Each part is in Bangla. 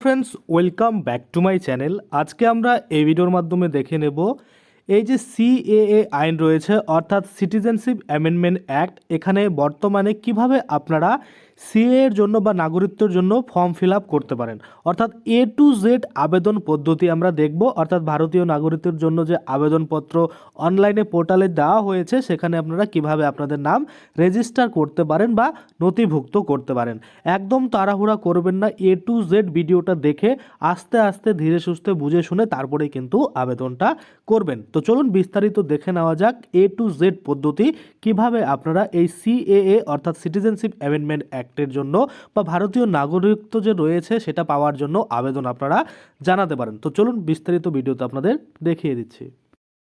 Friends welcome back to my channel আজকে আমরা এই ভিডিওর মাধ্যমে দেখে নেব এই যে সিএএ আইন রয়েছে, অর্থাৎ সিটিজেনশিপ অ্যামেন্ডমেন্ট অ্যাক্ট এখানে বর্তমানে কীভাবে আপনারা সিএ এর জন্য বা নাগরিকত্বের জন্য ফর্ম ফিল আপ করতে পারেন। অর্থাৎ এ টু জেড আবেদন পদ্ধতি আমরা দেখব। অর্থাৎ ভারতীয় নাগরিকত্বের জন্য যে আবেদনপত্র অনলাইনে পোর্টালে দেওয়া হয়েছে, সেখানে আপনারা কীভাবে আপনাদের নাম রেজিস্টার করতে পারেন বা নথিভুক্ত করতে পারেন। একদম তাড়াহুড়া করবেন না এ টু জেড ভিডিওটা দেখে আস্তে আস্তে ধীরে সুস্থে বুঝে শুনে তারপরে কিন্তু আবেদনটা করবেন। তো চলুন বিস্তারিত দেখে নেওয়া যাক এ টু জেড পদ্ধতি কীভাবে আপনারা এই সিএএ অর্থাৎ সিটিজেনশিপ অ্যামেন্ডমেন্ট অ্যাক্টের জন্য বা ভারতীয় নাগরিকত্ব যে রয়েছে সেটা পাওয়ার জন্য আবেদন আপনারা জানাতে পারেন। তো চলুন বিস্তারিত ভিডিওতে আপনাদের দেখিয়ে দিচ্ছি।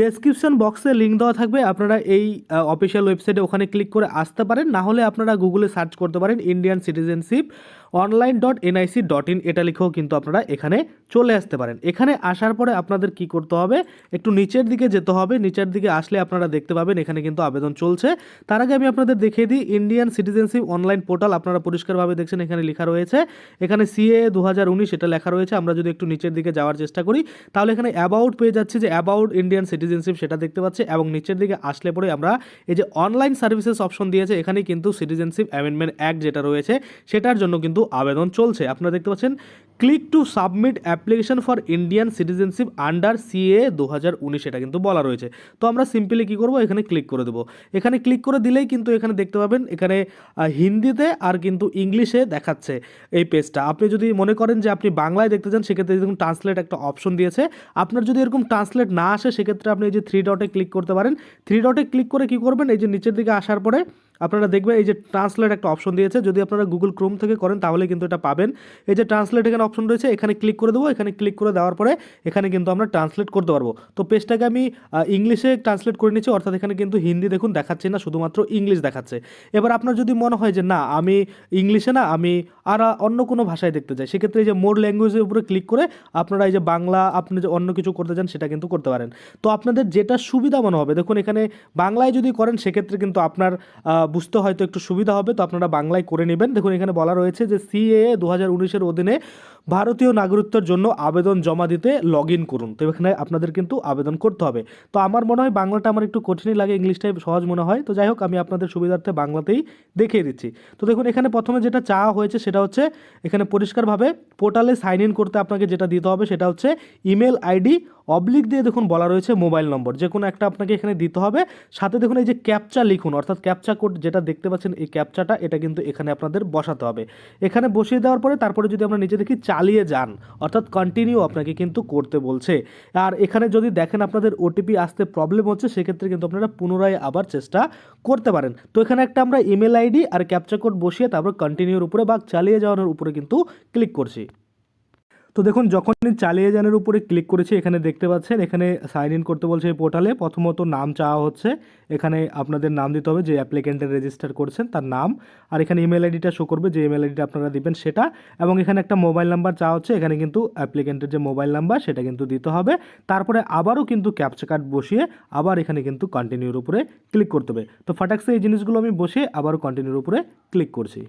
ডেসক্রিপশন বক্সে লিঙ্ক দেওয়া থাকবে। আপনারা এই অফিসিয়াল ওয়েবসাইটে ওখানে ক্লিক করে আসতে পারেন। না হলে আপনারা গুগলে সার্চ করতে পারেন Indian citizenship online dot NIC dot in এটা লিখেও কিন্তু আপনারা এখানে চলে আসতে পারেন। এখানে আসার পরে আপনাদের কি করতে হবে? একটু নিচের দিকে যেতে হবে। নিচের দিকে আসলে আপনারা দেখতে পাবেন এখানে কিন্তু আবেদন চলছে। তার আগে আমি আপনাদের দেখিয়ে দিই ইন্ডিয়ান সিটিজেনশিপ অনলাইন পোর্টাল আপনারা পরিষ্কারভাবে দেখছেন এখানে লেখা রয়েছে। এখানে সিএ দু হাজার উনিশ এটা লেখা রয়েছে। আমরা যদি একটু নিচের দিকে যাওয়ার চেষ্টা করি, তাহলে এখানে অ্যাবাউট পেয়ে যাচ্ছে যে অ্যাবাউট ইন্ডিয়ান সিটিজেনশিপ সেটা দেখতে পাচ্ছি এবং নিচের দিকে আসলে পরে আমরা এই যে অনলাইন সার্ভিসেস অপশন দিয়েছে এখানে কিন্তু সিটিজেনশিপ অ্যামেন্ডমেন্ট অ্যাক্ট যেটা রয়েছে, সেটার জন্য কিন্তু আবেদন চলছে। আপনারা দেখতে পাচ্ছেন click to submit application for Indian citizenship under CA দু হাজার উনিশ, এটা কিন্তু বলা রয়েছে। তো আমরা সিম্পলি কী করব? এখানে ক্লিক করে দেবো। এখানে ক্লিক করে দিলেই কিন্তু এখানে দেখতে পাবেন, এখানে হিন্দিতে আর কিন্তু ইংলিশে দেখাচ্ছে এই পেজটা আপনি যদি মনে করেন যে আপনি বাংলায় দেখতে চান, সেক্ষেত্রে দেখুন ট্রান্সলেট একটা অপশন দিয়েছে। আপনার যদি এরকম ট্রান্সলেট না আসে, সেক্ষেত্রে আপনি এই যে থ্রি ডটে ক্লিক করতে পারেন। থ্রি ডটে ক্লিক করে কি করবেন? এই যে নিচের দিকে আসার পরে আপনারা দেখবেন এই যে ট্রান্সলেট একটা অপশন দিয়েছে। যদি আপনারা গুগল ক্রোম থেকে করেন, তাহলে কিন্তু এটা পাবেন। এই যে ট্রান্সলেট এখানে অপশন রয়েছে, এখানে ক্লিক করে দেবো। এখানে ক্লিক করে দেওয়ার পরে এখানে কিন্তু আমরা ট্রান্সলেট করতে পারব। তো পেজটাকে আমি ইংলিশে ট্রান্সলেট করে নিচ্ছি, অর্থাৎ এখানে কিন্তু হিন্দি দেখুন দেখাচ্ছে না, শুধুমাত্র ইংলিশ দেখাচ্ছে। এবার আপনার যদি মনে হয় যে না, আমি ইংলিশে না, আমি আর অন্য কোনো ভাষায় দেখতে চাই, সেক্ষেত্রে এই যে মোর ল্যাঙ্গুয়েজের উপরে ক্লিক করে আপনারা এই যে বাংলা, আপনি যে অন্য কিছু করতে চান, সেটা কিন্তু করতে পারেন। তো আপনাদের যেটা সুবিধা মনে হবে, দেখুন এখানে বাংলায় যদি করেন, সেক্ষেত্রে কিন্তু আপনার বুঝতে হয়তো একটু সুবিধা হবে, তো আপনারা বাংলায় করে নেবেন। দেখুন, এখানে বলা রয়েছে যে সিএ দু হাজার উনিশের অধীনে ভারতীয় নাগরিকত্বের জন্য আবেদন জমা দিতে লগ ইন করুন। তো এখানে আপনাদের কিন্তু আবেদন করতে হবে। তো আমার মনে হয় বাংলাটা আমার একটু কঠিনই লাগে ইংলিশটাই সহজ মনে হয়। তো যাই হোক, আমি আপনাদের সুবিধার্থে বাংলাতেই দেখিয়ে দিচ্ছি। তো দেখুন, এখানে প্রথমে যেটা চাওয়া হয়েছে সেটা হচ্ছে, এখানে পরিষ্কারভাবে পোর্টালে সাইন ইন করতে আপনাকে যেটা দিতে হবে সেটা হচ্ছে ইমেল আইডি অবলিক দিয়ে দেখুন বলা রয়েছে মোবাইল নম্বর। যে কোনো একটা আপনাকে এখানে দিতে হবে। সাথে দেখুন, এই যে ক্যাপচা লিখুন, অর্থাৎ ক্যাপচা কোড যেটা দেখতে পাচ্ছেন, এই ক্যাপচাটা এটা কিন্তু এখানে আপনাদের বসাতে হবে। এখানে বসিয়ে দেওয়ার পরে তারপরে যদি আমরা নিচে দেখি চালিয়ে যান। অর্থাৎ কন্টিনিউ আপনাকে কিন্তু করতে বলছে। আর এখানে যদি দেখেন আপনাদের ওটিপি আসতে প্রবলেম হচ্ছে, সেক্ষেত্রে কিন্তু আপনারা পুনরায় আবার চেষ্টা করতে পারেন। তো এখানে একটা আমরা ইমেল আইডি আর ক্যাপচার কোড বসিয়ে তারপর কন্টিনিউর উপরে বা চালিয়ে যাওয়ানোর উপরে কিন্তু ক্লিক করছি। তো দেখুন, যখনই চালিয়ে যানের উপরে ক্লিক করেছি, এখানে দেখতে পাচ্ছেন, এখানে সাইন ইন করতে বলছে এই পোর্টালে প্রথমত নাম চাওয়া হচ্ছে, এখানে আপনাদের নাম দিতে হবে, যে অ্যাপ্লিকেন্টের রেজিস্টার করছেন তার নাম। আর এখানে ইমেল আইডিটা শো করবে, যে ইমেল আইডিটা আপনারা দিবেন সেটা। এবং এখানে একটা মোবাইল নাম্বার চাওয়া হচ্ছে, এখানে কিন্তু অ্যাপ্লিকেন্টের যে মোবাইল নাম্বার সেটা কিন্তু দিতে হবে। তারপরে আবারও কিন্তু ক্যাপচা কার্ড বসিয়ে আবার এখানে কিন্তু কন্টিনিউর উপরে ক্লিক করতে হবে। তো ফাটাক্সে এই জিনিসগুলো আমি বসিয়ে আবারও কন্টিনিউর উপরে ক্লিক করছি।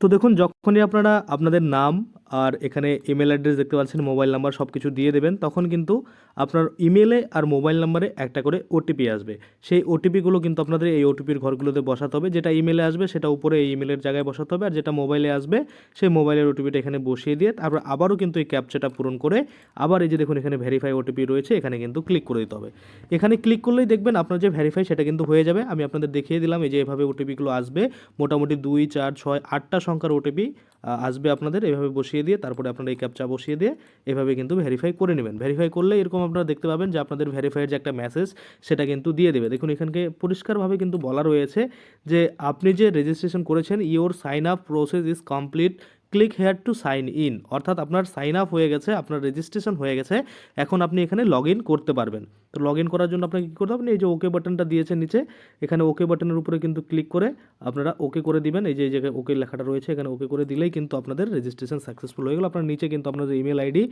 তো দেখুন যখনই আপনারা আপনাদের নাম আর এখানে ইমেল অ্যাড্রেস দেখতে পাচ্ছেন মোবাইল নাম্বার সব কিছু দিয়ে দেবেন, তখন কিন্তু আপনার ইমেলে আর মোবাইল নাম্বারে একটা করে ওটিপি আসবে। সেই ওটিপিগুলো কিন্তু আপনাদের এই ওটিপির ঘরগুলোতে বসাতে হবে, যেটা ইমেলে আসবে সেটা উপরে এই ইমেলের জায়গায় বসাতে হবে, আর যেটা মোবাইলে আসবে সেই মোবাইলের ওটিপিটা এখানে বসিয়ে দিয়ে তারপর আবারও কিন্তু এই ক্যাপচাটা পূরণ করে আবার এই যে দেখুন এখানে ভেরিফাই ওটিপি রয়েছে, এখানে কিন্তু ক্লিক করে দিতে হবে। এখানে ক্লিক করলেই দেখবেন আপনার যে ভেরিফাই সেটা কিন্তু হয়ে যাবে। আমি আপনাদের দেখিয়ে দিলাম, এই যে এভাবে ওটিপিগুলো আসবে, মোটামুটি দুই, চার, ছয়, আটটা সংখ্যার ওটিপি আসবে আপনাদের, এভাবে বসিয়ে দিয়ে, তারপরে আপনারা এই ক্যাপচা বসিয়ে দিয়ে, এভাবে কিন্তু ভেরিফাই করে নেবেন। ভেরিফাই করলে এরকম আপনারা দেখতে পাবেন যে আপনাদের ভেরিফাইয়ের যে একটা মেসেজ সেটা কিন্তু দিয়ে দেবে। দেখুন, এখানকে পরিষ্কারভাবে কিন্তু বলা রয়েছে যে, আপনি যে রেজিস্ট্রেশন করেছেন your sign up process is complete click here to sign in অর্থাৎ আপনার সাইন আপ হয়ে গেছে, আপনার রেজিস্ট্রেশন হয়ে গেছে, এখন আপনি এখানে লগ ইন করতে পারবেন। তো লগ ইন করার জন্য আপনাকে কী করতে হবে? এই যে ওকে বাটনটা দিয়েছে নিচে, এখানে ওকে বাটনের উপরে কিন্তু ক্লিক করে আপনারা ওকে করে দিবেন। এই যে, এই জায়গায় ওকে লেখাটা রয়েছে, এখানে ওকে করে দিলেই কিন্তু আপনাদের রেজিস্ট্রেশন সাকসেসফুল হয়ে গেল। আপনার নিচে কিন্তু আপনাদের ইমেল আইডি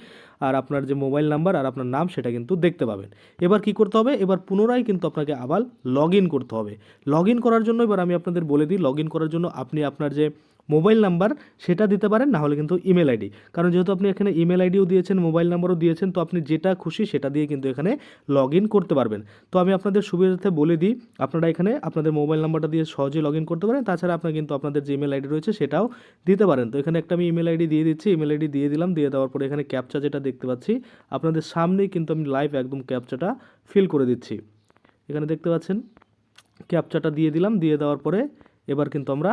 আর আপনার যে মোবাইল নাম্বার আর আপনার নাম সেটা কিন্তু দেখতে পাবেন। এবার কি করতে হবে? এবার পুনরায় কিন্তু আপনাকে আবার লগ ইন করতে হবে। লগ ইন করার জন্য এবার আমি আপনাদের বলে দিই লগ ইন করার জন্য আপনি আপনার যে মোবাইল নাম্বার সেটা দিতে পারেন, না হলে কিন্তু ইমেল আইডি। কারণ যেহেতু আপনি এখানে ইমেল আইডিও দিয়েছেন, মোবাইল নাম্বারও দিয়েছেন, তো আপনি যেটা খুশি সেটা দিয়ে কিন্তু এখানে লগ ইন করতে পারবেন। তো আমি আপনাদের সুবিধার্থে বলে দিই, আপনারা এখানে আপনাদের মোবাইল নাম্বারটা দিয়ে সহজেই লগ ইন করতে পারেন। তাছাড়া আপনার কিন্তু আপনাদের যে ইমেল আইডি রয়েছে সেটাও দিতে পারেন। তো এখানে একটা আমি ইমেল আইডি দিয়ে দিচ্ছি, ইমেল আইডি দিয়ে দিলাম, দিয়ে দেওয়ার পরে এখানে ক্যাপচা যেটা দেখতে পাচ্ছি, আপনাদের সামনেই কিন্তু আমি লাইভ একদম ক্যাপচাটা ফিল করে দিচ্ছি। এখানে দেখতে পাচ্ছেন, ক্যাপচাটা দিয়ে দিলাম, দিয়ে দেওয়ার পরে এবার কিন্তু আমরা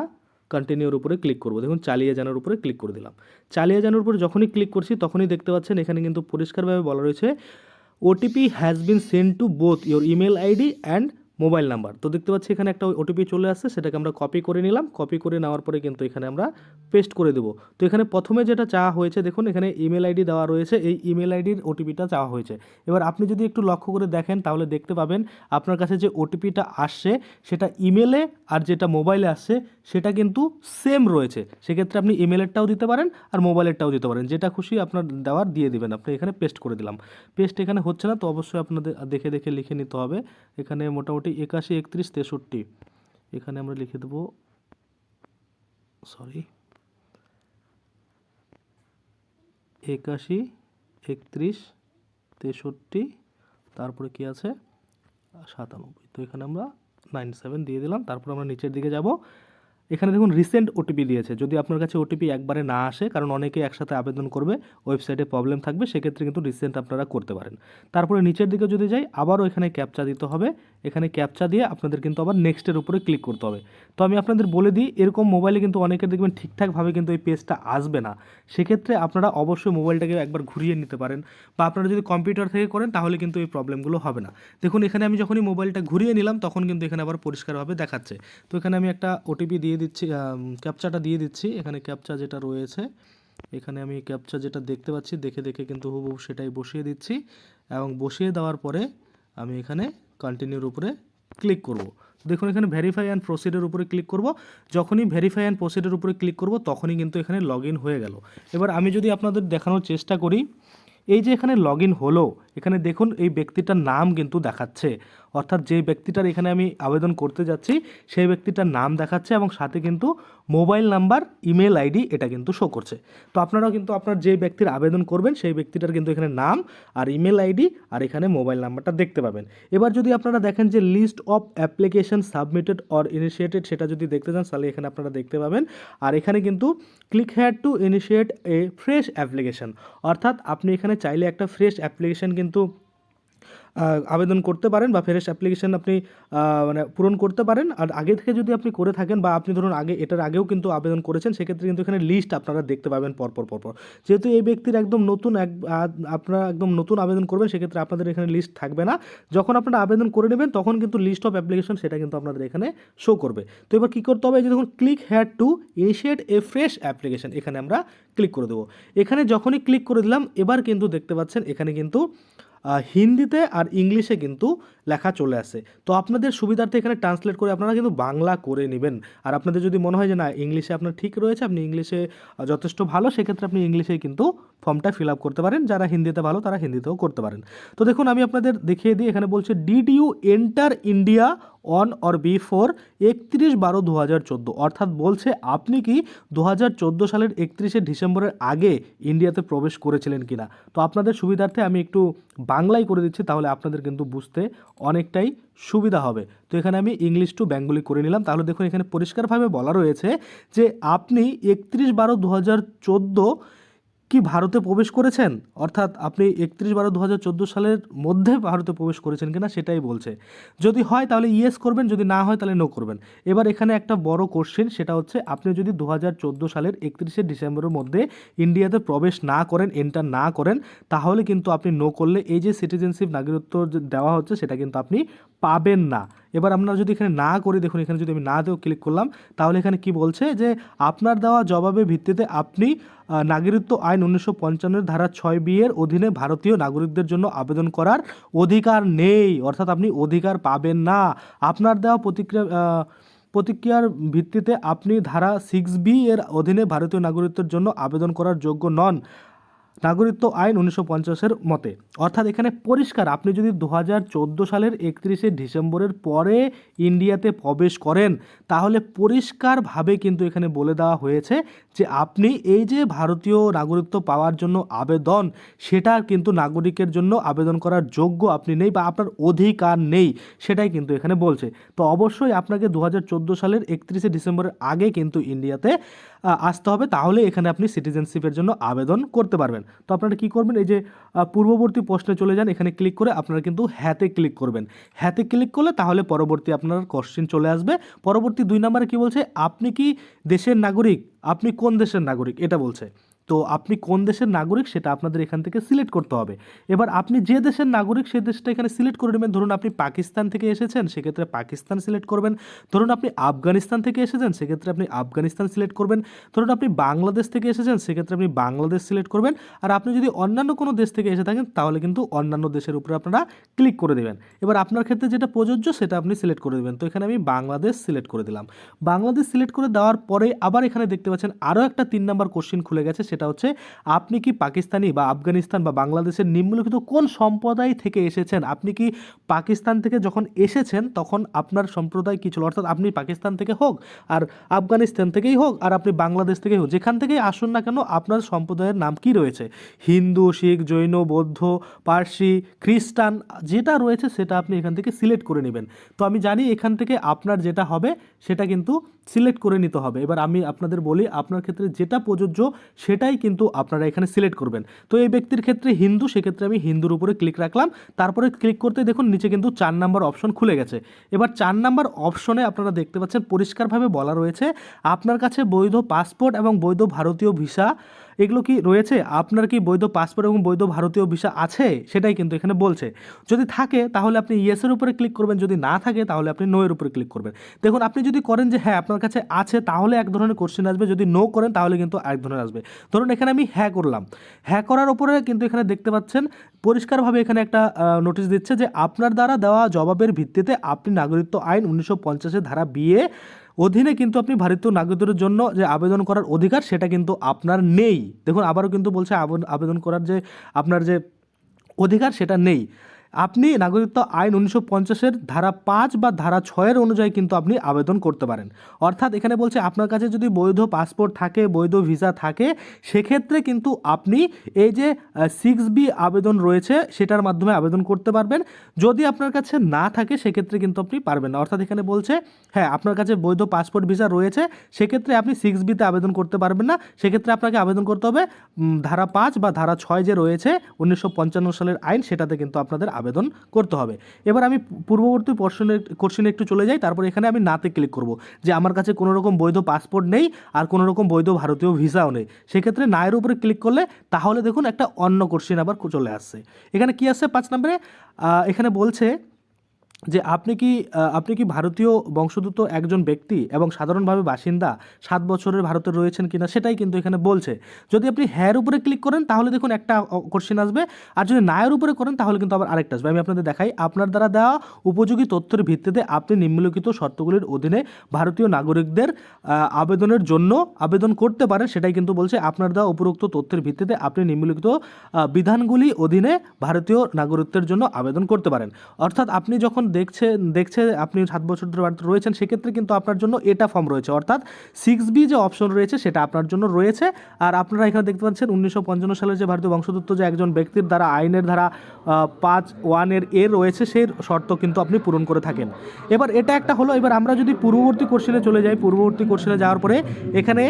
কন্টিনিউর উপরে ক্লিক করব। দেখুন, চালিয়ে জানার উপরে ক্লিক করে দিলাম। চালিয়ে জানার উপরে যখনই ক্লিক করছি, তখনই দেখতে পাচ্ছেন এখানে কিন্তু পরিষ্কারভাবে বলা রয়েছে OTP has been send to both your email ID and mobile number. তো দেখতে পাচ্ছি এখানে একটা ওটিপি চলে আসছে, সেটাকে আমরা কপি করে নিলাম। কপি করে নেওয়ার পরে কিন্তু এখানে আমরা পেস্ট করে দেবো। তো এখানে প্রথমে যেটা চাওয়া হয়েছে, দেখুন এখানে ইমেল আইডি দেওয়া রয়েছে, এই ইমেল আইডির ওটিপিটা চাওয়া হয়েছে। এবার আপনি যদি একটু লক্ষ্য করে দেখেন, তাহলে দেখতে পাবেন আপনার কাছে যে ওটিপিটা আসছে, সেটা ইমেলে আর যেটা মোবাইলে আসছে, সেটা কিন্তু সেম রয়েছে। সেক্ষেত্রে আপনি ইমেলেরটাও দিতে পারেন আর মোবাইলেরটাও দিতে পারেন। যেটা খুশি আপনার দেওয়ার দিয়ে দিবেন। আপনি এখানে পেস্ট করে দিলাম। পেস্ট এখানে হচ্ছে না, তো অবশ্যই আপনাদের দেখে দেখে লিখে নিতে হবে। এখানে মোটামুটি একাশি, একত্রিশ, তেষট্টি। এখানে আমরা লিখে দেবো সরি একাশি, একত্রিশ, তেষট্টি, তারপরে কি আছে? সাতানব্বই। তো এখানে আমরা নাইন সেভেন দিয়ে দিলাম, তারপর আমরা নিচের দিকে যাব। এখানে দেখুন রিসেন্ট ওটিপি দিয়েছে। যদি আপনার কাছে ওটিপি একবারে না আসে, কারণ অনেকে একসাথে আবেদন করবে, ওয়েবসাইটে প্রবলেম থাকবে, সেক্ষেত্রে কিন্তু রিসেন্ট আপনারা করতে পারেন। তারপরে নিচের দিকে যদি যাই, আবারও এখানে ক্যাপচা দিতে হবে। এখানে ক্যাপচা দিয়ে আপনাদের কিন্তু আবার নেক্সটের উপরে ক্লিক করতে হবে। তো আমি আপনাদের বলে দিই, এরকম মোবাইলে কিন্তু অনেকে দেখবেন ঠিকঠাকভাবে কিন্তু এই পেজটা আসবে না। সেক্ষেত্রে আপনারা অবশ্যই মোবাইলটাকে একবার ঘুরিয়ে নিতে পারেন বা আপনারা যদি কম্পিউটার থেকে করেন, তাহলে কিন্তু এই প্রবলেমগুলো হবে না। দেখুন, এখানে আমি যখনই মোবাইলটা ঘুরিয়ে নিলাম, তখন কিন্তু এখানে আবার পরিষ্কারভাবে দেখাচ্ছে। তো এখানে আমি একটা ওটিপি দিয়ে দিচ্ছি ক্যাপচাটা দিয়ে দিচ্ছি। এখানে ক্যাপচা যেটা রয়েছে, এখানে আমি ক্যাপচা যেটা দেখতে পাচ্ছি, দেখে দেখে কিন্তু হুবহু সেটাই বসিয়ে দিচ্ছি। এবং বসিয়ে দেওয়ার পরে আমি এখানে কন্টিনিউর উপরে ক্লিক করব। দেখুন, এখানে ভেরিফাই অ্যান্ড প্রসিডের উপরে ক্লিক করব। যখনই ভেরিফাই অ্যান্ড প্রসিডের উপরে ক্লিক করব, তখনই কিন্তু এখানে লগ হয়ে গেল। এবার আমি যদি আপনাদের দেখানোর চেষ্টা করি, এই যে এখানে লগ হলো এখানে দেখুন এই ব্যক্তিটার নাম কিন্তু দেখাচ্ছে। অর্থাৎ যে ব্যক্তিটার এখানে আমি আবেদন করতে যাচ্ছি, সেই ব্যক্তিটার নাম দেখাচ্ছে এবং সাথে কিন্তু মোবাইল নাম্বার, ইমেল আইডি এটা কিন্তু শো করছে। তো আপনারাও কিন্তু আপনার যে ব্যক্তির আবেদন করবেন, সেই ব্যক্তিটার কিন্তু এখানে নাম আর ইমেল আইডি আর এখানে মোবাইল নাম্বারটা দেখতে পাবেন। এবার যদি আপনারা দেখেন যে list of application submitted or initiated সেটা যদি দেখতে চান, তাহলে এখানে আপনারা দেখতে পাবেন। আর এখানে কিন্তু click here to initiate a fresh application অর্থাৎ আপনি এখানে চাইলে একটা ফ্রেশ অ্যাপ্লিকেশন কিন্তু আবেদন করতে পারেন বা ফ্রেশ অ্যাপ্লিকেশন আপনি মানে পূরণ করতে পারেন। আর আগে থেকে যদি আপনি করে থাকেন বা আপনি ধরুন আগে, এটার আগেও কিন্তু আবেদন করেছেন, সেক্ষেত্রে কিন্তু এখানে লিস্ট আপনারা দেখতে পাবেন পরপর পরপর যেহেতু এই ব্যক্তির একদম নতুন এক আপনারা একদম নতুন আবেদন করবেন, সেক্ষেত্রে আপনাদের এখানে লিস্ট থাকবে না। যখন আপনারা আবেদন করে নেবেন, তখন কিন্তু লিস্ট অফ অ্যাপ্লিকেশন সেটা কিন্তু আপনাদের এখানে শো করবে। তো এবার কী করতে হবে? যে দেখুন click here to initiate a fresh application এখানে আমরা ক্লিক করে দেবো। এখানে যখনই ক্লিক করে দিলাম, এবার কিন্তু দেখতে পাচ্ছেন, এখানে কিন্তু হিন্দিতে আর ইংলিশে কিন্তু লেখা চলে আসে। তো আপনাদের সুবিধার্থে এখানে ট্রান্সলেট করে আপনারা কিন্তু বাংলা করে নেবেন। আর আপনাদের যদি মনে হয় যে না, ইংলিশে আপনার ঠিক রয়েছে, আপনি ইংলিশে যথেষ্ট ভালো, সেক্ষেত্রে আপনি ইংলিশেই কিন্তু ফর্মটা ফিল আপ করতে পারেন। যারা হিন্দিতে ভালো, তারা হিন্দিতেও করতে পারেন। তো দেখুন, আমি আপনাদের দেখিয়ে দিই, এখানে বলছে did you enter India on or before একত্রিশ বারো দু হাজার চোদ্দ? অর্থাৎ বলছে, আপনি কি দু হাজার চোদ্দ সালের একত্রিশে ডিসেম্বরের আগে ইন্ডিয়াতে প্রবেশ করেছিলেন কিনা? তো আপনাদের সুবিধার্থে আমি একটু বাংলায় করে দিচ্ছি, তাহলে আপনাদের কিন্তু বুঝতে অনেকটাই সুবিধা হবে। তো এখানে আমি ইংলিশ টু বেঙ্গলি করে নিলাম। তাহলে দেখুন এখানে পরিষ্কারভাবে বলা রয়েছে যে আপনি একত্রিশ বারো দু হাজার চোদ্দ কি ভারতে প্রবেশ করেছেন? অর্থাৎ আপনি একত্রিশ বারো দু সালের মধ্যে ভারতে প্রবেশ করেছেন কিনা সেটাই বলছে। যদি হয় তাহলে ইয়েস করবেন, যদি না হয় তাহলে নো করবেন। এবার এখানে একটা বড় কোশ্চেন সেটা হচ্ছে আপনি যদি দু হাজার চোদ্দ সালের একত্রিশে ডিসেম্বরের মধ্যে ইন্ডিয়াতে প্রবেশ না করেন এন্টার না করেন, তাহলে কিন্তু আপনি নো করলে এই যে সিটিজেনশিপ নাগরিকত্ব দেওয়া হচ্ছে, সেটা কিন্তু আপনি পাবেন না। এবার আমরা যদি এখানে না করি, দেখুন এখানে যদি আমি না দেও ক্লিক করলাম, তাহলে এখানে কি বলছে যে, আপনার দেওয়া জবাবের ভিত্তিতে আপনি নাগরিকত্ব আইন উনিশশো পঞ্চান্নের ধারা ছয় বি এর অধীনে ভারতীয় নাগরিকদের জন্য আবেদন করার অধিকার নেই। অর্থাৎ আপনি অধিকার পাবেন না। আপনার দেওয়া প্রতিক্রিয়া প্রতিক্রিয়ার ভিত্তিতে আপনি ধারা সিক্স বি এর অধীনে ভারতীয় নাগরিকত্বের জন্য আবেদন করার যোগ্য নন। নাগরিকত্ব আইন উনিশশো পঞ্চাশের মতে। অর্থাৎ এখানে পরিষ্কার, আপনি যদি দু হাজার চোদ্দ সালের একত্রিশে ডিসেম্বরের পরে ইন্ডিয়াতে প্রবেশ করেন, তাহলে পরিষ্কারভাবে কিন্তু এখানে বলে দেওয়া হয়েছে যে আপনি এই যে ভারতীয় নাগরিকত্ব পাওয়ার জন্য আবেদন, সেটা কিন্তু নাগরিকের জন্য আবেদন করার যোগ্য আপনি নেই বা আপনার অধিকার নেই, সেটাই কিন্তু এখানে বলছে। তো অবশ্যই আপনাকে দু হাজার চোদ্দ সালের একত্রিশে ডিসেম্বরের আগে কিন্তু ইন্ডিয়াতে আসতে হবে, তাহলে এখানে আপনি সিটিজেনশিপের জন্য আবেদন করতে পারবেন। তো আপনারা কী করবেন, এই যে পূর্ববর্তী প্রশ্নে চলে যান, এখানে ক্লিক করে আপনারা কিন্তু হ্যাতে ক্লিক করবেন। হ্যাতে ক্লিক করলে তাহলে পরবর্তী আপনার কোশ্চেন চলে আসবে। পরবর্তী দুই নম্বরে কি বলছে, আপনি কি দেশের নাগরিক? আপনি কোন দেশের নাগরিক? এটা বলছে। তো আপনি কোন দেশের নাগরিক সেটা আপনাদের এখান থেকে সিলেক্ট করতে হবে। এবার আপনি যে দেশের নাগরিক সেই দেশটা এখানে সিলেক্ট করে নেবেন। ধরুন আপনি পাকিস্তান থেকে এসেছেন, সেক্ষেত্রে পাকিস্তান সিলেক্ট করবেন। ধরুন আপনি আফগানিস্তান থেকে এসেছেন, সেক্ষেত্রে আপনি আফগানিস্তান সিলেক্ট করবেন। ধরুন আপনি বাংলাদেশ থেকে এসেছেন, সেক্ষেত্রে আপনি বাংলাদেশ সিলেক্ট করবেন। আর আপনি যদি অন্যান্য কোনো দেশ থেকে এসে থাকেন, তাহলে কিন্তু অন্যান্য দেশের উপরে আপনারা ক্লিক করে দেবেন। এবার আপনার ক্ষেত্রে যেটা প্রযোজ্য, সেটা আপনি সিলেক্ট করে দেবেন। তো এখানে আমি বাংলাদেশ সিলেক্ট করে দিলাম। বাংলাদেশ সিলেক্ট করে দেওয়ার পরে আবার এখানে দেখতে পাচ্ছেন, আরও একটা তিন নম্বর কোশ্চিন খুলে গেছে, সেটা হচ্ছে, আপনি কি পাকিস্তানি বা আফগানিস্তান বা বাংলাদেশের নিম্নলিখিত কোন সম্প্রদায় থেকে এসেছেন? আপনি কি পাকিস্তান থেকে যখন এসেছেন, তখন আপনার সম্প্রদায় কী ছিল? অর্থাৎ আপনি পাকিস্তান থেকে হোক আর আফগানিস্তান থেকেই হোক আর আপনি বাংলাদেশ থেকেই হোক, যেখান থেকেই আসুন না কেন, আপনার সম্প্রদায়ের নাম কি রয়েছে? হিন্দু, শিখ, জৈন, বৌদ্ধ, পার্সি, খ্রিস্টান, যেটা রয়েছে সেটা আপনি এখান থেকে সিলেক্ট করে নেবেন। তো আমি জানি এখান থেকে আপনার যেটা হবে, সেটা কিন্তু সিলেক্ট করে নিতে হবে। এবার আমি আপনাদের বলি, আপনার ক্ষেত্রে যেটা প্রযোজ্য সেটাই কিন্তু আপনারা এখানে সিলেক্ট করবেন। তো এই ব্যক্তির ক্ষেত্রে হিন্দু, সেক্ষেত্রে আমি হিন্দুর উপরে ক্লিক রাখলাম। তারপরে ক্লিক করতে দেখুন, নিচে কিন্তু চার নাম্বার অপশন খুলে গেছে। এবার চার নাম্বার অপশনে আপনারা দেখতে পাচ্ছেন, পরিষ্কারভাবে বলা রয়েছে, আপনার কাছে বৈধ পাসপোর্ট এবং বৈধ ভারতীয় ভিসা এগুলো কি রয়েছে? আপনার কি বৈধ পাসপোর্ট এবং বৈধ ভারতীয় ভিসা আছে? সেটাই কিন্তু এখানে বলছে। যদি থাকে, তাহলে আপনি ইয়েসের উপরে ক্লিক করবেন। যদি না থাকে, তাহলে আপনি নো এর উপরে ক্লিক করবেন। দেখুন, আপনি যদি করেন যে হ্যাঁ আপনার কাছে আছে, তাহলে এক ধরনের কোশ্চেন আসবে। যদি নো করেন, তাহলে কিন্তু এক ধরনের আসবে। ধরুন, এখানে আমি হ্যাঁ করলাম। হ্যাঁ করার উপরে কিন্তু এখানে দেখতে পাচ্ছেন, পরিষ্কারভাবে এখানে একটা নোটিশ দিচ্ছে যে, আপনার দ্বারা দেওয়া জবাবের ভিত্তিতে আপনি নাগরিকত্ব আইন উনিশশো পঞ্চাশের ধারা বিয়ে অধীনে কিন্তু আপনি ভারতীয় নাগরিকদের জন্য যে আবেদন করার অধিকার সেটা কিন্তু আপনার নেই। দেখুন, আবারও কিন্তু বলছে আবেদন- করার যে আপনার যে অধিকার সেটা নেই। আপনি নাগরিকত্ব আইন উনিশশো পঞ্চাশের ধারা পাঁচ বা ধারা ছয়ের অনুযায়ী কিন্তু আপনি আবেদন করতে পারেন। অর্থাৎ এখানে বলছে, আপনার কাছে যদি বৈধ পাসপোর্ট থাকে, বৈধ ভিসা থাকে, সেক্ষেত্রে কিন্তু আপনি এই যে সিক্স বি আবেদন রয়েছে, সেটার মাধ্যমে আবেদন করতে পারবেন। যদি আপনার কাছে না থাকে, সেক্ষেত্রে কিন্তু আপনি পারবেন না। অর্থাৎ এখানে বলছে হ্যাঁ আপনার কাছে বৈধ পাসপোর্ট ভিসা রয়েছে, সেক্ষেত্রে আপনি সিক্স বিতে আবেদন করতে পারবেন না। সেক্ষেত্রে আপনাকে আবেদন করতে হবে ধারা পাঁচ বা ধারা ছয় যে রয়েছে, উনিশশো পঞ্চান্ন সালের আইন, সেটাতে কিন্তু আপনাদের আবেদন করতে হবে। এবার আমি পূর্ববর্তী কোশ্চেনে কোশ্চেনে একটু চলে যাই, তারপর এখানে আমি নাতে ক্লিক করব যে আমার কাছে কোনো রকম বৈধ পাসপোর্ট নেই আর কোনো রকম বৈধ ভারতীয় ভিসাও নেই। সেক্ষেত্রে নায়ের উপরে ক্লিক করলে তাহলে দেখুন একটা অন্য কোশ্চেন আবার চলে আসছে। এখানে কি আসছে? পাঁচ নম্বরে এখানে বলছে যে আপনি কি আপনি কি ভারতীয় বংশোদ্ভূত একজন ব্যক্তি এবং সাধারণভাবে বাসিন্দা সাত বছরের ভারতে রয়েছেন কিনা সেটাই কিন্তু এখানে বলছে। যদি আপনি হ্যার উপরে ক্লিক করেন তাহলে দেখুন একটা কোশ্চেন আসবে। আর যদি নায়ের উপরে করেন তাহলে কিন্তু আবার আরেকটা আসবে। আমি আপনাদের দেখাই। আপনার দ্বারা দেওয়া উপযোগী তথ্যের ভিত্তিতে আপনি নিম্নলিখিত শর্তগুলির অধীনে ভারতীয় নাগরিকদের আবেদনের জন্য আবেদন করতে পারেন। সেটাই কিন্তু বলছে আপনার দেওয়া উপরোক্ত তথ্যের ভিত্তিতে আপনি নিম্নলিখিত বিধানগুলি অধীনে ভারতীয় নাগরিকত্বের জন্য আবেদন করতে পারেন। অর্থাৎ আপনি যখন দেখছেন দেখছে আপনি সাত বছর ধরে ভারতে রয়েছেন, সেক্ষেত্রে কিন্তু আপনার জন্য এটা ফর্ম রয়েছে। অর্থাৎ সিক্স বি যে অপশন রয়েছে, সেটা আপনার জন্য রয়েছে। আর আপনারা এখানে দেখতে পাচ্ছেন উনিশশো পঞ্চান্ন সালের যে ভারতীয় বংশোদ্ভূত যে একজন ব্যক্তির দ্বারা আইনের ধারা পাঁচ ওয়ানের এ রয়েছে, সেই শর্ত কিন্তু আপনি পূরণ করে থাকেন। এবার এটা একটা হলো, এবার আমরা যদি পূর্ববর্তী কোশ্চেনে চলে যাই, পূর্ববর্তী কোশ্চেনে যাওয়ার পরে এখানে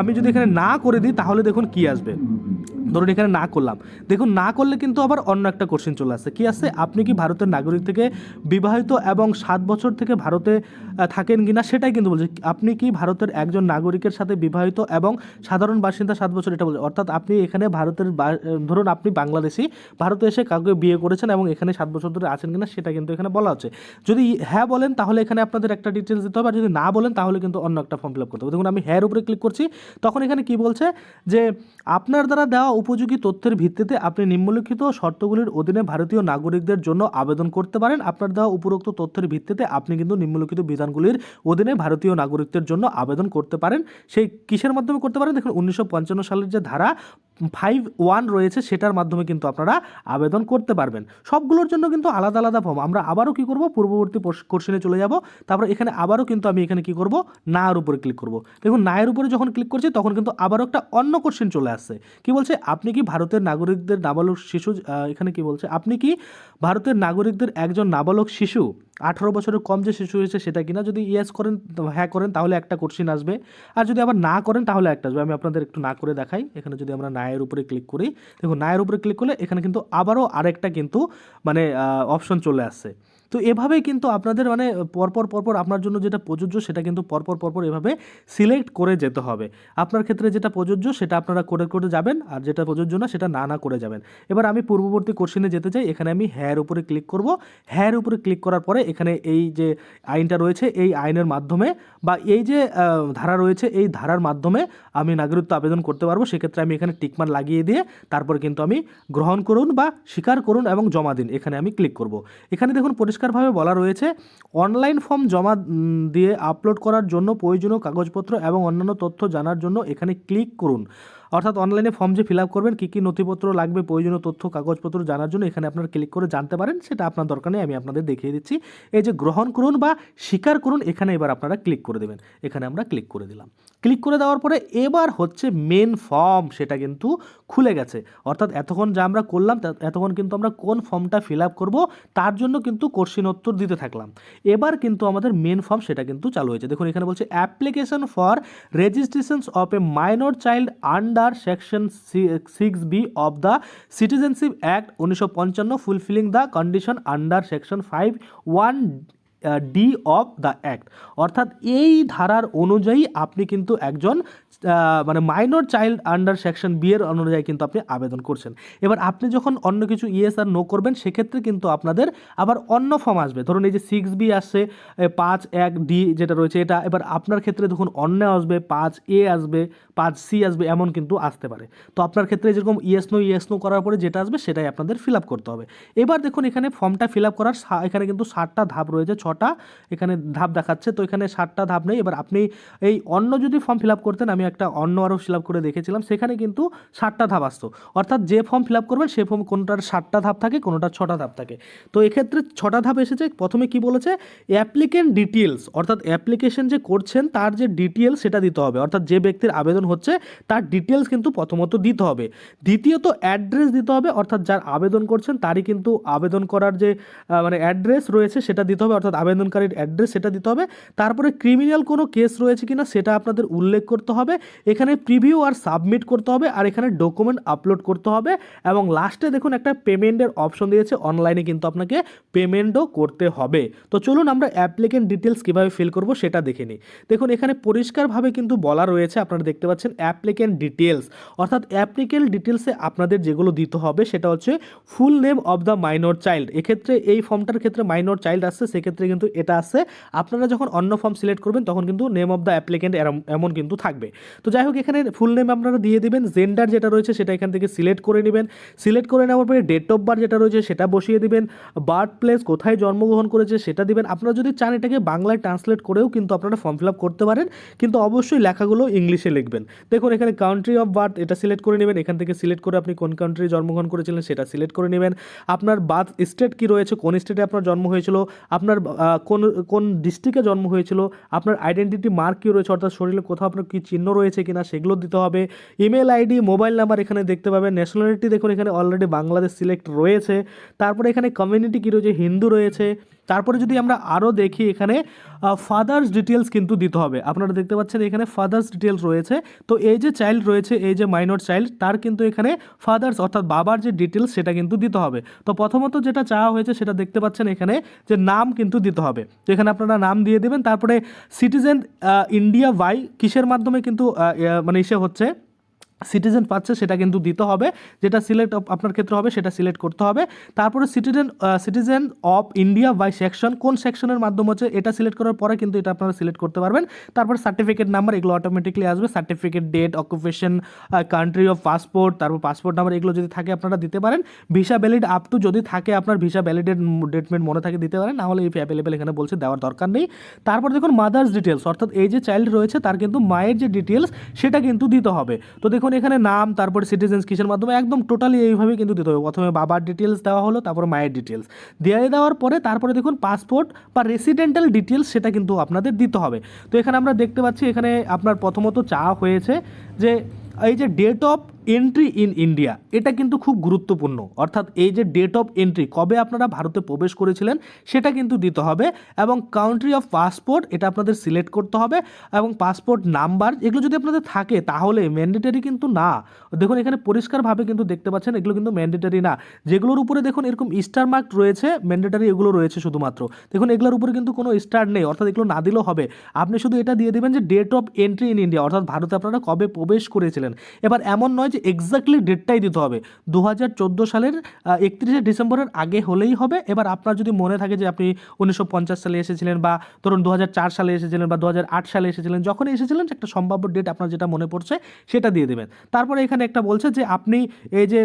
আমি যদি এখানে না করে দিই, তাহলে দেখুন কি আসবে। ধরুন এখানে না করলাম। দেখুন, না করলে কিন্তু আবার অন্য একটা কোশ্চেন চলে আসছে কি আছে আপনি কি ভারতের নাগরিক থেকে বিবাহিত এবং সাত বছর থেকে ভারতে থাকেন কিনা সেটাই কিন্তু বলছে। আপনি কি ভারতের একজন নাগরিকের সাথে বিবাহিত এবং সাধারণ বাসিন্দা সাত বছর? এটা বলছে। অর্থাৎ আপনি এখানে ভারতের ধরুন আপনি বাংলাদেশি, ভারতে এসে কাউকে বিয়ে করেছেন এবং এখানে সাত বছর ধরে আছেন কিনা সেটা কিন্তু এখানে বলা হচ্ছে। যদি হ্যাঁ বলেন, তাহলে এখানে আপনাদের একটা ডিটেলস দিতে হবে। আর যদি না বলেন, তাহলে কিন্তু অন্য একটা ফর্ম ফিল আপ করতে হবে। দেখুন, আমি হ্যার উপরে ক্লিক করছি। তখন এখানে কি বলছে? যে আপনার দ্বারা দেওয়া উপযোগী তথ্যের ভিত্তিতে আপনি নিম্নলিখিত শর্তগুলির অধীনে ভারতীয় নাগরিকদের জন্য আবেদন করতে পারেন। আপনার দেওয়া উপরোক্ত তথ্যের ভিত্তিতে আপনি কিন্তু নিম্নলিখিত বিধানগুলির অধীনে ভারতীয় নাগরিকদের জন্য আবেদন করতে পারেন। সেই কিসের মাধ্যমে করতে পারেন? দেখুন, উনিশশো পঞ্চান্ন সালের যে ধারা ফাইভ ওয়ান রয়েছে, সেটার মাধ্যমে কিন্তু আপনারা আবেদন করতে পারবেন। সবগুলোর জন্য কিন্তু আলাদা আলাদা ফর্ম আমরা আবারও কি করব? পূর্ববর্তী কোশ্চেনে চলে যাব। তারপর এখানে আবারও কিন্তু আমি এখানে কি করব? নায়ের উপরে ক্লিক করব। দেখুন নায়ের উপরে যখন ক্লিক করছি, তখন কিন্তু আবারও একটা অন্য কোশ্চেন চলে আসছে। কি বলছে? আপনি কি ভারতের নাগরিকদের নাবালক শিশু এখানে কি বলছে? আপনি কি ভারতের নাগরিকদের একজন নাবালক শিশু? আঠারো বছরের কম যে শিশু হয়েছে সেটা কিনা যদি ইয়েস করেন হ্যাঁ করেন, তাহলে একটা কোশ্চিন আসবে। আর যদি আবার না করেন, তাহলে একটা আসবে। আমি আপনাদের একটু না করে দেখাই। এখানে যদি আমরা নায়ের উপরে ক্লিক করি, দেখুন, নায়ের উপরে ক্লিক করলে এখানে কিন্তু আবারও আরেকটা কিন্তু মানে অপশন চলে আসছে। তো এভাবেই কিন্তু আপনাদের মানে পরপর পরপর আপনার জন্য যেটা প্রযোজ্য, সেটা কিন্তু পরপর পরপর এভাবে সিলেক্ট করে যেতে হবে। আপনার ক্ষেত্রে যেটা প্রযোজ্য, সেটা আপনারা করে করে যাবেন, আর যেটা প্রযোজ্য না, সেটা না না করে যাবেন। এবার আমি পূর্ববর্তী কোশ্চেনে যেতে চাই, এখানে আমি হ্যার উপরে ক্লিক করব। হ্যার উপরে ক্লিক করার পরে এখানে এই যে আইনটা রয়েছে, এই আইনের মাধ্যমে বা এই যে ধারা রয়েছে, এই ধারার মাধ্যমে আমি নাগরিকত্ব আবেদন করতে পারব। সেক্ষেত্রে আমি এখানে টিকমার লাগিয়ে দিয়ে তারপর কিন্তু আমি গ্রহণ করুন বা স্বীকার করুন এবং জমা দিন। এখানে আমি ক্লিক করব। এখানে দেখুন পরিষ্কারভাবে বলা রয়েছে, অনলাইন ফর্ম জমা দিয়ে আপলোড করার জন্য প্রয়োজনীয় কাগজপত্র এবং অন্যান্য তথ্য জানার জন্য এখানে ক্লিক করুন। অর্থাৎ অনলাইনে ফর্ম যে ফিল আপ করবেন, কী কী নথিপত্র লাগবে, প্রয়োজনীয় তথ্য, কাগজপত্র জানার জন্য এখানে আপনারা ক্লিক করে জানতে পারেন, সেটা আপনার দরকার নেই, আমি আপনাদের দেখিয়ে দিচ্ছি। এই যে গ্রহণ করুন বা স্বীকার করুন, এখানে এবার আপনারা ক্লিক করে দেবেন। এখানে আমরা ক্লিক করে দিলাম। ক্লিক করে দেওয়ার পরে এবার হচ্ছে মেন ফর্ম সেটা কিন্তু খুলে গেছে। অর্থাৎ এতক্ষণ যা আমরা করলাম এতক্ষণ কিন্তু আমরা কোন ফর্মটা ফিল আপ করব, তার জন্য কিন্তু কোশ্চিন উত্তর দিতে থাকলাম। এবার কিন্তু আমাদের মেন ফর্ম সেটা কিন্তু চালু হয়েছে। দেখুন, এখানে বলছে application for registration of a minor child under section six B of the citizenship act উনিশশো পঞ্চান্ন fulfilling the condition under section five one D of the act অর্থাৎ এই ধারার অনুযায়ী আপনি কিন্তু একজন মানে minor child under section B এর অনুযায়ী কিন্তু আপনি আবেদন করছেন। এবার আপনি যখন অন্য কিছু ইয়েস আর নো করবেন, সেক্ষেত্রে কিন্তু আপনাদের আবার অন্য ফর্ম আসবে। ধরুন এই যে সিক্স বি আসছে পাঁচ, এক ডি যেটা রয়েছে, এটা এবার আপনার ক্ষেত্রে দেখুন অন্য আসবে, পাঁচ এ আসবে, পাঁচ সি আসবে, এমন কিন্তু আসতে পারে। তো আপনার ক্ষেত্রে যেরকম ইয়েস নো ইয়েস নো করার পরে যেটা আসবে, সেটাই আপনাদের ফিল আপ করতে হবে। এবার দেখুন, এখানে ফর্মটা ফিল আপ করার এখানে কিন্তু ষাটটা ধাপ রয়েছে, ছটা, এখানে ধাপ দেখাচ্ছে। তো এখানে ষাটটা ধাপ নেই। এবার আপনি এই অন্য যদি ফর্ম ফিল আপ করতেন আমি একটা অন্য আরও ফিল আপ করে দেখেছিলাম, সেখানে কিন্তু ষাটটা ধাপ আসতো। অর্থাৎ যে ফর্ম ফিল আপ করবেন, সে ফর্ম কোনোটার ষাটটা ধাপ থাকে, কোনোটার ছটা ধাপ থাকে। তো এক্ষেত্রে ছটা ধাপ এসেছে, প্রথমে কি বলেছে? অ্যাপ্লিকেন্ট ডিটেলস অর্থাৎ অ্যাপ্লিকেশন যে করছেন, তার যে ডিটেলস সেটা দিতে হবে। অর্থাৎ যে ব্যক্তির আবেদন হচ্ছে, তার ডিটেলস কিন্তু প্রথমত দিতে হবে। দ্বিতীয়ত অ্যাড্রেস দিতে হবে, অর্থাৎ যার আবেদন করছেন, তারই কিন্তু আবেদন করার যে মানে অ্যাড্রেস রয়েছে, সেটা দিতে হবে। অর্থাৎ আবেদনকারীর অ্যাড্রেস সেটা দিতে হবে। তারপরে ক্রিমিনাল কোনো কেস রয়েছে কিনা, সেটা আপনাদের উল্লেখ করতে হবে। এখানে প্রিভিউ আর সাবমিট করতে হবে, আর এখানে ডকুমেন্ট আপলোড করতে হবে, এবং লাস্টে দেখুন একটা পেমেন্টের অপশন দিয়েছে অনলাইনে কিন্তু আপনাকে পেমেন্টও করতে হবে। তো চলুন আমরা অ্যাপ্লিকেন্ট ডিটেলস কীভাবে ফিল করব সেটা দেখে নিই। দেখুন, এখানে পরিষ্কারভাবে কিন্তু বলা রয়েছে, আপনারা দেখতে পাচ্ছেন অ্যাপ্লিকেন্ট ডিটেলস অর্থাৎ অ্যাপ্লিকেন্ট ডিটেলসে আপনাদের যেগুলো দিতে হবে, সেটা হচ্ছে full name of the minor child এক্ষেত্রে এই ফর্মটার ক্ষেত্রে মাইনর চাইল্ড আসছে, সেক্ষেত্রে কিন্তু এটা আসছে। আপনারা যখন অন্য ফর্ম সিলেক্ট করবেন, তখন কিন্তু নেম অফ দ্য অ্যাপ্লিকেন্ট এমন কিন্তু থাকবে। তো যাই হোক, এখানে ফুল নেম আপনারা দিয়ে দিবেন জেন্ডার যেটা রয়েছে সেটা এখান থেকে সিলেক্ট করে নেবেন। সিলেক্ট করে নেওয়ার পরে ডেট অফ বার্থ যেটা রয়েছে সেটা বসিয়ে দিবেন। বার্থ প্লেস কোথায় জন্মগ্রহণ করেছে সেটা দিবেন। আপনারা যদি চান এটাকে বাংলায় ট্রান্সলেট করেও কিন্তু আপনারা ফর্ম ফিল আপ করতে পারেন, কিন্তু অবশ্যই লেখাগুলো ইংলিশে লিখবেন। দেখুন, এখানে কাউন্ট্রি অফ বার্থ এটা সিলেক্ট করে নেবেন। এখান থেকে সিলেক্ট করে আপনি কোন কান্ট্রি জন্মগ্রহণ করেছিলেন সেটা সিলেক্ট করে নেবেন। আপনার বার্থ স্টেট কি রয়েছে, কোন স্টেটে আপনার জন্ম হয়েছিল, আপনার কোন কোন ডিস্ট্রিক্টে জন্ম হয়েছিল, আপনার আইডেন্টিটি মার্ক কী রয়েছে, অর্থাৎ শরীরে কোথাও আপনার কী চিহ্ন রয়েছে কিনা সেগুলো দিতে হবে। ইমেল আইডি, মোবাইল নাম্বার এখানে দেখতে পাবেন। ন্যাশনালিটি দেখুন, এখানে অলরেডি বাংলাদেশ সিলেক্ট রয়েছে। তারপরে এখানে কমিউনিটি কী রয়েছে? হিন্দু রয়েছে। তারপরে যদি আমরা আরও দেখি এখানে ফাদার্স ডিটেলস কিন্তু দিতে হবে। আপনারা দেখতে পাচ্ছেন এখানে ফাদার্স ডিটেলস রয়েছে। তো এই যে চাইল্ড রয়েছে, এই যে মাইনর চাইল্ড তার কিন্তু এখানে ফাদার্স অর্থাৎ বাবার যে ডিটেলস সেটা কিন্তু দিতে হবে। তো প্রথমত যেটা চাওয়া হয়েছে, সেটা দেখতে পাচ্ছেন এখানে যে নাম কিন্তু দিতে হবে। তো এখানে আপনারা নাম দিয়ে দেবেন। তারপরে সিটিজেন ইন্ডিয়া ওয়াই কিসের মাধ্যমে কিন্তু মানে ইসে হচ্ছে? সিটিজেন পাচ্ছে, সেটা কিন্তু দিতে হবে। যেটা সিলেক্ট আপনার ক্ষেত্রে হবে, সেটা সিলেক্ট করতে হবে। তারপরে citizen citizen of India by section কোন সেকশনের মাধ্যমে হচ্ছে এটা সিলেক্ট করার পরে কিন্তু এটা আপনারা সিলেক্ট করতে পারবেন। তারপর সার্টিফিকেট নাম্বার এগুলো অটোমেটিকলি আসবে। Certificate date occupation country of passport তারপর পাসপোর্ট নাম্বার এগুলো যদি থাকে আপনারা দিতে পারেন। ভিসা ভ্যালিড আপ টু যদি থাকে আপনার ভিসা ভ্যালিডের ডেটমেন্ট মনে থাকে দিতে পারেন নাহলে এই অ্যাভেলেবেল এখানে বলছে দেওয়ার দরকার নেই। তারপর দেখুন মাদার্স ডিটেলস অর্থাৎ এই যে চাইল্ড রয়েছে তার কিন্তু মায়ের যে ডিটেলস সেটা কিন্তু দিতে হবে। তো দেখুন এখানে নাম, তারপর সিটিজেন্স কিসের মাধ্যমে, একদম টোটালি এইভাবে কিন্তু দিতে হবে। প্রথমে বাবার ডিটেলস দেওয়া হলো, তারপর মায়ের ডিটেলস দিয়ে দেওয়ার পরে, তারপরে দেখুন পাসপোর্ট বা রেসিডেন্টাল ডিটেলস সেটা কিন্তু আপনাদের দিতে হবে। তো এখানে আমরা দেখতে পাচ্ছি, এখানে আপনার প্রথমত চা হয়েছে যে, এই যে date of entry in India এটা কিন্তু খুব গুরুত্বপূর্ণ। অর্থাৎ এই যে ডেট অফ এন্ট্রি কবে আপনারা ভারতে প্রবেশ করেছিলেন, সেটা কিন্তু দিতে হবে এবং কাউন্ট্রি অফ পাসপোর্ট এটা আপনাদের সিলেক্ট করতে হবে এবং পাসপোর্ট নাম্বার এগুলো যদি আপনাদের থাকে, তাহলে ম্যান্ডেটারি কিন্তু না। দেখুন, এখানে পরিষ্কারভাবে কিন্তু দেখতে পাচ্ছেন, এগুলো কিন্তু ম্যান্ডেটারি না। যেগুলোর উপরে দেখুন, এরকম স্টার মার্ক রয়েছে ম্যান্ডেটারি এগুলো রয়েছে শুধুমাত্র। দেখুন, এগুলোর উপরে কিন্তু কোনো স্টার নেই, অর্থাৎ এগুলো না দিলেও হবে। আপনি শুধু এটা দিয়ে দেবেন যে date of entry in India অর্থাৎ ভারতে আপনারা কবে প্রবেশ করেছিলেন। এবার এমন নয় যে এক্স্যাক্টলি ডেটটাই দিতে হবে। দু হাজার চোদ্দ সালের একত্রিশে ডিসেম্বরের আগে হলেই হবে। এবার আপনার যদি মনে থাকে যে আপনি উনিশশো পঞ্চাশ সালে এসেছিলেন বা ধরুন দু হাজার চার সালে এসেছিলেন বা দু হাজার আট সালে এসেছিলেন, যখন এসেছিলেন একটা সম্ভাব্য ডেট আপনার যেটা মনে পড়ছে সেটা দিয়ে দেবেন। তারপরে এখানে একটা বলছে যে আপনি এই যে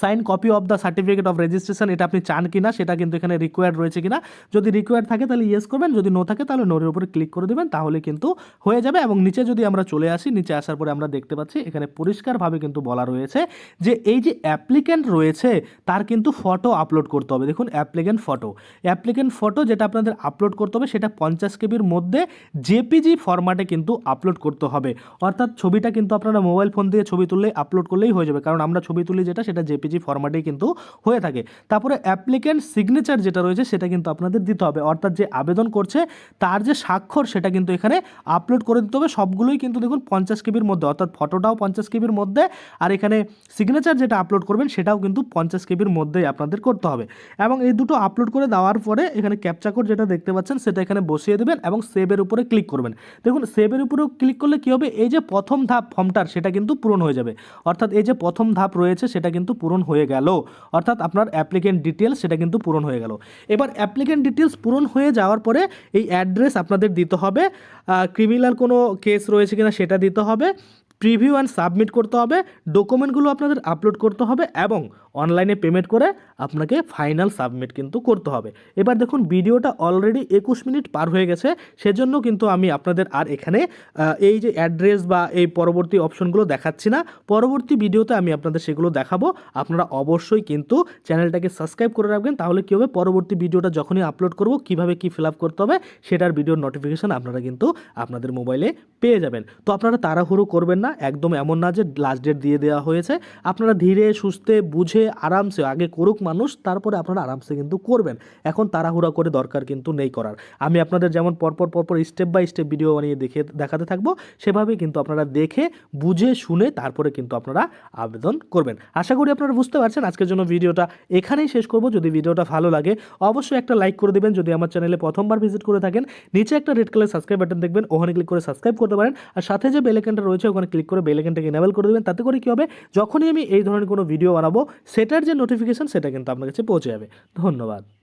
sign copy of the certificate of registration, এটা আপনি চান কিনা, সেটা কিন্তু এখানে রিকোয়ার্ড রয়েছে কিনা। যদি রিকোয়ার্ড থাকে তাহলে ইয়েস করবেন, যদি নো থাকে তাহলে নোরের উপরে ক্লিক করে দেবেন, তাহলে কিন্তু হয়ে যাবে। এবং নিচে যদি আমরা চলে আসি, নিচে আসার পরে আমরা দেখতে পাচ্ছি, এখানে পরিষ্কারভাবে কিন্তু বলা রয়েছে যে এই যে অ্যাপ্লিক্যান্ট রয়েছে, তার কিন্তু ফটো আপলোড করতে হবে। দেখুন অ্যাপ্লিক্যান্ট ফটো অ্যাপ্লিক্যান্ট ফটো যেটা আপনাদের আপলোড করতে হবে, সেটা পঞ্চাশ কেবির মধ্যে জেপিজি ফরম্যাটে কিন্তু আপলোড করতে হবে। অর্থাৎ ছবিটা কিন্তু আপনারা মোবাইল ফোন দিয়ে ছবি তুললেই আপলোড করলেই হয়ে যাবে। কারণ আমরা ছবি তুলি যেটা, সেটা জেপিজি ফরম্যাটেই কিন্তু হয়ে থাকে। তারপরে অ্যাপ্লিক্যান্ট সিগনেচার যেটা রয়েছে সেটা কিন্তু আপনাদের দিতে হবে। অর্থাৎ যে আবেদন করছে, তার যে স্বাক্ষর সেটা কিন্তু এখানে আপলোড করে দিতে হবে। সবগুলোই কিন্তু দেখুন পঞ্চাশ কেবির মধ্যে, অর্থাৎ ফটোটাও পঞ্চাশ কেবির মধ্যে আর এখানে সিগনেচার যেটা আপলোড করবেন সেটাও কিন্তু পঞ্চাশ কেবির মধ্যেই আপনাদের করতে হবে। এবং এই দুটো আপলোড করে দেওয়ার পরে এখানে ক্যাপচা যেটা দেখতে পাচ্ছেন সেটা এখানে বসিয়ে দেবেন এবং সেভের উপরে ক্লিক করবেন। দেখুন সেভের উপরেও ক্লিক করলে কী হবে? এই যে প্রথম ধাপ ফর্মটার সেটা কিন্তু পূরণ হয়ে যাবে। অর্থাৎ এই যে প্রথম ধাপ রয়েছে সেটা কিন্তু পূরণ হয়ে গেল। অর্থাৎ আপনার অ্যাপ্লিকেন্ট ডিটেলস সেটা কিন্তু পূরণ হয়ে গেল। এবার অ্যাপ্লিকেন্ট ডিটেলস পূরণ হয়ে যাওয়ার পরে এই অ্যাড্রেস আপনাদের দিতে হবে। ক্রিমিনাল কোনো কেস রয়েছে কিনা সেটা দিতে হবে। প্রিভিউ অ্যান্ড সাবমিট করতে হবে, ডকুমেন্টগুলো আপনাদের আপলোড করতে হবে এবং অনলাইনে পেমেন্ট করে আপনাকে ফাইনাল সাবমিট কিন্তু করতে হবে। এবার দেখুন, ভিডিওটা অলরেডি একুশ মিনিট পার হয়ে গেছে, সেজন্য কিন্তু আমি আপনাদের আর এখানে এই যে অ্যাড্রেস বা এই পরবর্তী অপশনগুলো দেখাচ্ছি না। পরবর্তী ভিডিওতে আমি আপনাদের সেগুলো দেখাবো। আপনারা অবশ্যই কিন্তু চ্যানেলটাকে সাবস্ক্রাইব করে রাখবেন, তাহলে কী হবে? পরবর্তী ভিডিওটা যখনই আপলোড করব, কীভাবে কি ফিল আপ করতে হবে, সেটার ভিডিওর নোটিফিকেশান আপনারা কিন্তু আপনাদের মোবাইলে পেয়ে যাবেন। তো আপনারা তাড়াহুড়ো করবেন না একদম এমন না যে লাস্ট ডেট দিয়ে দেওয়া হয়েছে। আপনারা ধীরে, সুস্থে, বুঝে, আরামসে, আগে করুক মানুষ, তারপরে আপনারা আরামসে কিন্তু করবেন। এখন তাড়াহুড়া করে দরকার কিন্তু নেই করার। আমি আপনাদের যেমন পরপর পরপর স্টেপ বাই স্টেপ ভিডিও বানিয়ে দেখে, দেখাতে থাকব, সেভাবেই কিন্তু আপনারা দেখে, বুঝে, শুনে, তারপরে কিন্তু আপনারা আবেদন করবেন। আশা করি আপনারা বুঝতে পারছেন, আজকের জন্য ভিডিওটা এখানেই শেষ করব। যদি ভিডিওটা ভালো লাগে, অবশ্যই একটা লাইক করে দেবেন। যদি আমার চ্যানেলে প্রথমবার ভিজিট করে থাকেন, নিচে একটা রেড কালার সাবস্ক্রাইব বাটন দেখবেন, ওখানে ক্লিক করে সাবস্ক্রাইব করতে পারেন। আর সাথে যে বেলেকেনটা রয়েছে, ওখানে ক্লিক করে বেলেকেনটাকে এনেবল করে দেবেন, তাতে করে কী হবে? যখনই আমি এই ধরনের কোনো ভিডিও বানাবো, সেটার যে নোটিফিকেশন সেটা কিন্তু আপনার কাছে পৌঁছে যাবে। ধন্যবাদ।